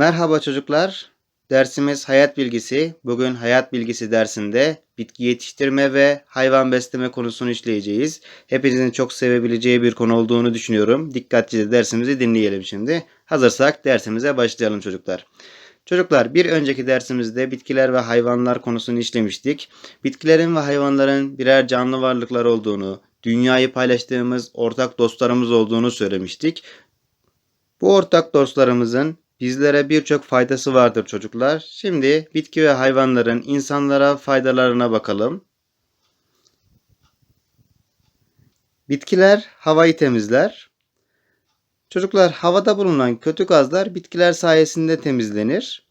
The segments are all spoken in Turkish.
Merhaba çocuklar. Dersimiz hayat bilgisi. Bugün hayat bilgisi dersinde bitki yetiştirme ve hayvan besleme konusunu işleyeceğiz. Hepinizin çok sevebileceği bir konu olduğunu düşünüyorum. Dikkatlice dersimizi dinleyelim şimdi. Hazırsak dersimize başlayalım çocuklar. Çocuklar bir önceki dersimizde bitkiler ve hayvanlar konusunu işlemiştik. Bitkilerin ve hayvanların birer canlı varlıklar olduğunu, dünyayı paylaştığımız ortak dostlarımız olduğunu söylemiştik. Bu ortak dostlarımızın bizlere birçok faydası vardır çocuklar. Şimdi bitki ve hayvanların insanlara faydalarına bakalım. Bitkiler havayı temizler. Çocuklar havada bulunan kötü gazlar bitkiler sayesinde temizlenir.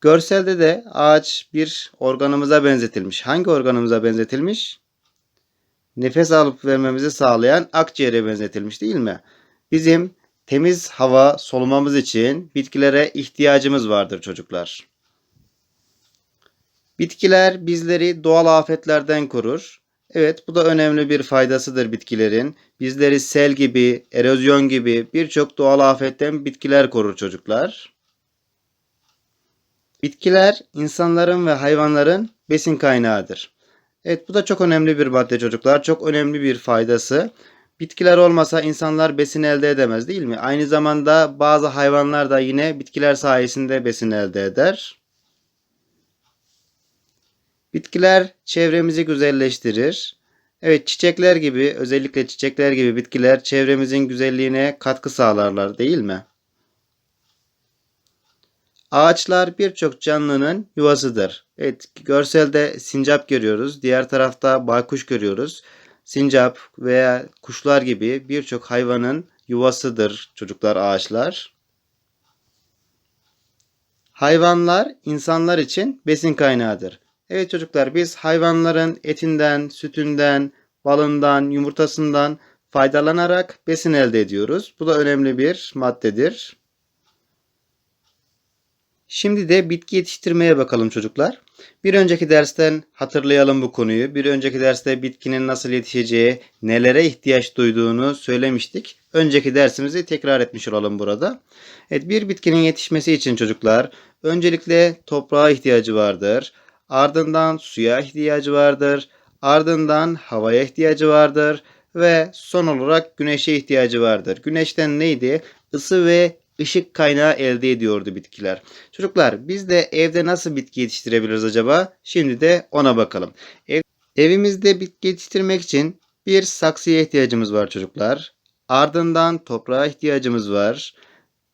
Görselde de ağaç bir organımıza benzetilmiş. Hangi organımıza benzetilmiş? Nefes alıp vermemizi sağlayan akciğere benzetilmiş değil mi? Bizim temiz hava solumamız için bitkilere ihtiyacımız vardır çocuklar. Bitkiler bizleri doğal afetlerden korur. Evet bu da önemli bir faydasıdır bitkilerin. Bizleri sel gibi, erozyon gibi birçok doğal afetten bitkiler korur çocuklar. Bitkiler insanların ve hayvanların besin kaynağıdır. Evet bu da çok önemli bir madde çocuklar. Çok önemli bir faydası. Bitkiler olmasa insanlar besin elde edemez değil mi? Aynı zamanda bazı hayvanlar da yine bitkiler sayesinde besin elde eder. Bitkiler çevremizi güzelleştirir. Evet çiçekler gibi özellikle çiçekler gibi bitkiler çevremizin güzelliğine katkı sağlarlar değil mi? Ağaçlar birçok canlının yuvasıdır. Evet görselde sincap görüyoruz. Diğer tarafta baykuş görüyoruz. Sincap veya kuşlar gibi birçok hayvanın yuvasıdır çocuklar ağaçlar. Hayvanlar insanlar için besin kaynağıdır. Evet çocuklar biz hayvanların etinden, sütünden, balından, yumurtasından faydalanarak besin elde ediyoruz. Bu da önemli bir maddedir. Şimdi de bitki yetiştirmeye bakalım çocuklar. Bir önceki dersten hatırlayalım bu konuyu. Bir önceki derste bitkinin nasıl yetişeceği, nelere ihtiyaç duyduğunu söylemiştik. Önceki dersimizi tekrar etmiş olalım burada. Evet, bir bitkinin yetişmesi için çocuklar öncelikle toprağa ihtiyacı vardır. Ardından suya ihtiyacı vardır. Ardından havaya ihtiyacı vardır ve son olarak güneşe ihtiyacı vardır. Güneşten neydi? Isı ve ışık kaynağı elde ediyordu bitkiler. Çocuklar biz de evde nasıl bitki yetiştirebiliriz acaba? Şimdi de ona bakalım. Ev, evimizde bitki yetiştirmek için bir saksıya ihtiyacımız var çocuklar. Ardından toprağa ihtiyacımız var.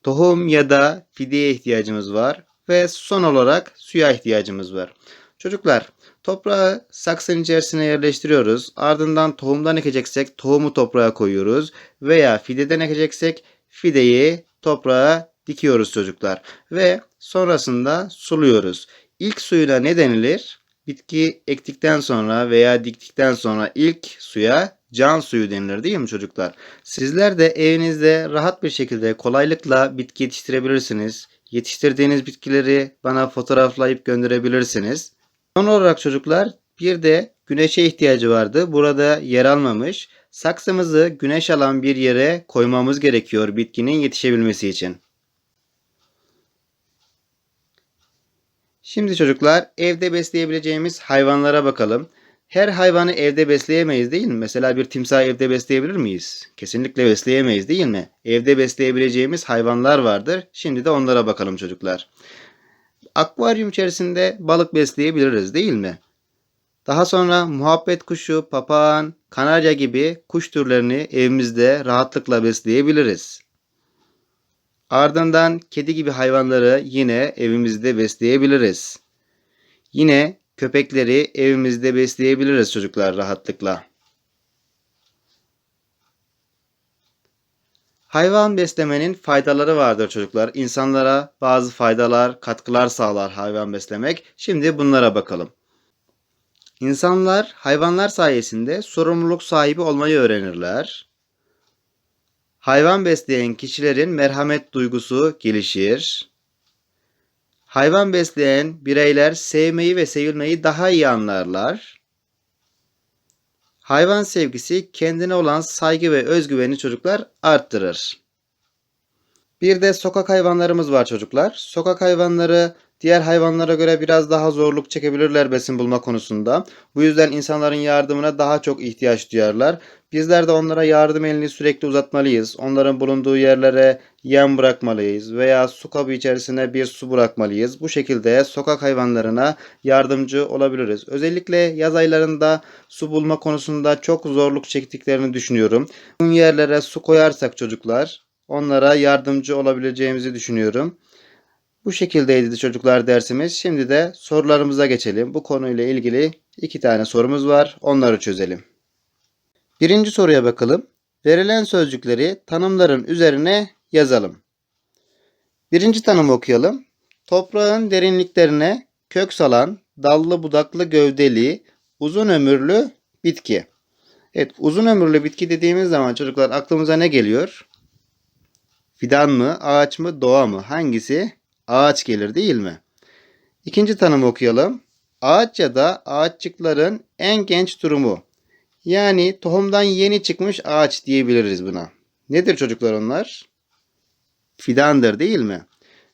Tohum ya da fideye ihtiyacımız var. Ve son olarak suya ihtiyacımız var. Çocuklar toprağı saksının içerisine yerleştiriyoruz. Ardından tohumdan ekeceksek tohumu toprağa koyuyoruz. Veya fideden ekeceksek fideyi toprağa dikiyoruz çocuklar. Ve sonrasında suluyoruz. İlk suyuna ne denilir? Bitki ektikten sonra veya diktikten sonra ilk suya can suyu denilir değil mi çocuklar? Sizler de evinizde rahat bir şekilde kolaylıkla bitki yetiştirebilirsiniz. Yetiştirdiğiniz bitkileri bana fotoğraflayıp gönderebilirsiniz. Son olarak çocuklar bir de güneşe ihtiyacı vardı. Burada yer almamış. Saksımızı güneş alan bir yere koymamız gerekiyor bitkinin yetişebilmesi için. Şimdi çocuklar evde besleyebileceğimiz hayvanlara bakalım. Her hayvanı evde besleyemeyiz değil mi? Mesela bir timsah evde besleyebilir miyiz? Kesinlikle besleyemeyiz değil mi? Evde besleyebileceğimiz hayvanlar vardır. Şimdi de onlara bakalım çocuklar. Akvaryum içerisinde balık besleyebiliriz değil mi? Daha sonra muhabbet kuşu, papağan, kanarya gibi kuş türlerini evimizde rahatlıkla besleyebiliriz. Ardından kedi gibi hayvanları yine evimizde besleyebiliriz. Yine köpekleri evimizde besleyebiliriz çocuklar rahatlıkla. Hayvan beslemenin faydaları vardır çocuklar. İnsanlara bazı faydalar, katkılar sağlar hayvan beslemek. Şimdi bunlara bakalım. İnsanlar hayvanlar sayesinde sorumluluk sahibi olmayı öğrenirler. Hayvan besleyen kişilerin merhamet duygusu gelişir. Hayvan besleyen bireyler sevmeyi ve sevilmeyi daha iyi anlarlar. Hayvan sevgisi kendine olan saygı ve özgüveni çocuklar arttırır. Bir de sokak hayvanlarımız var çocuklar. Sokak hayvanları diğer hayvanlara göre biraz daha zorluk çekebilirler besin bulma konusunda. Bu yüzden insanların yardımına daha çok ihtiyaç duyarlar. Bizler de onlara yardım elini sürekli uzatmalıyız. Onların bulunduğu yerlere yem bırakmalıyız veya su kabı içerisine bir su bırakmalıyız. Bu şekilde sokak hayvanlarına yardımcı olabiliriz. Özellikle yaz aylarında su bulma konusunda çok zorluk çektiklerini düşünüyorum. Bu yerlere su koyarsak çocuklar onlara yardımcı olabileceğimizi düşünüyorum. Bu şekildeydi çocuklar dersimiz. Şimdi de sorularımıza geçelim. Bu konuyla ilgili iki tane sorumuz var. Onları çözelim. Birinci soruya bakalım. Verilen sözcükleri tanımların üzerine yazalım. Birinci tanımı okuyalım. Toprağın derinliklerine kök salan, dallı budaklı gövdeli, uzun ömürlü bitki. Evet, uzun ömürlü bitki dediğimiz zaman çocuklar aklımıza ne geliyor? Fidan mı, ağaç mı, doğa mı? Hangisi? Ağaç gelir değil mi? İkinci tanımı okuyalım. Ağaç ya da ağaççıkların en genç durumu. Yani tohumdan yeni çıkmış ağaç diyebiliriz buna. Nedir çocuklar onlar? Fidandır değil mi?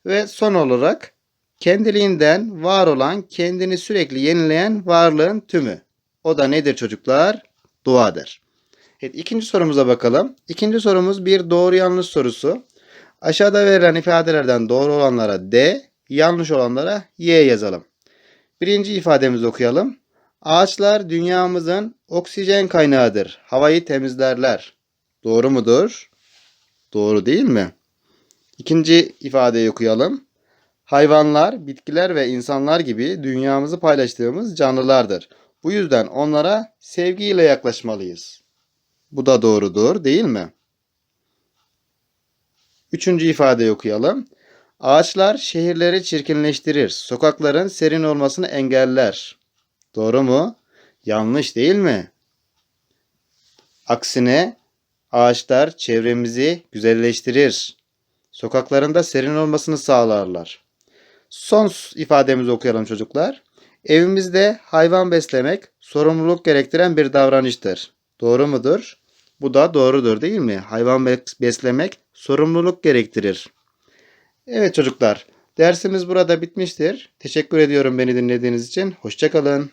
Ve son olarak kendiliğinden var olan, kendini sürekli yenileyen varlığın tümü. O da nedir çocuklar? Doğadır. Evet, ikinci sorumuza bakalım. İkinci sorumuz bir doğru yanlış sorusu. Aşağıda verilen ifadelerden doğru olanlara D, yanlış olanlara Y yazalım. Birinci ifademizi okuyalım. Ağaçlar dünyamızın oksijen kaynağıdır. Havayı temizlerler. Doğru mudur? Doğru değil mi? İkinci ifadeyi okuyalım. Hayvanlar, bitkiler ve insanlar gibi dünyamızı paylaştığımız canlılardır. Bu yüzden onlara sevgiyle yaklaşmalıyız. Bu da doğrudur, değil mi? Üçüncü ifadeyi okuyalım. Ağaçlar şehirleri çirkinleştirir, sokakların serin olmasını engeller. Doğru mu? Yanlış değil mi? Aksine ağaçlar çevremizi güzelleştirir. Sokaklarında serin olmasını sağlarlar. Son ifademizi okuyalım çocuklar. Evimizde hayvan beslemek sorumluluk gerektiren bir davranıştır. Doğru mudur? Bu da doğrudur değil mi? Hayvan beslemek sorumluluk gerektirir. Evet çocuklar, dersimiz burada bitmiştir. Teşekkür ediyorum beni dinlediğiniz için. Hoşçakalın.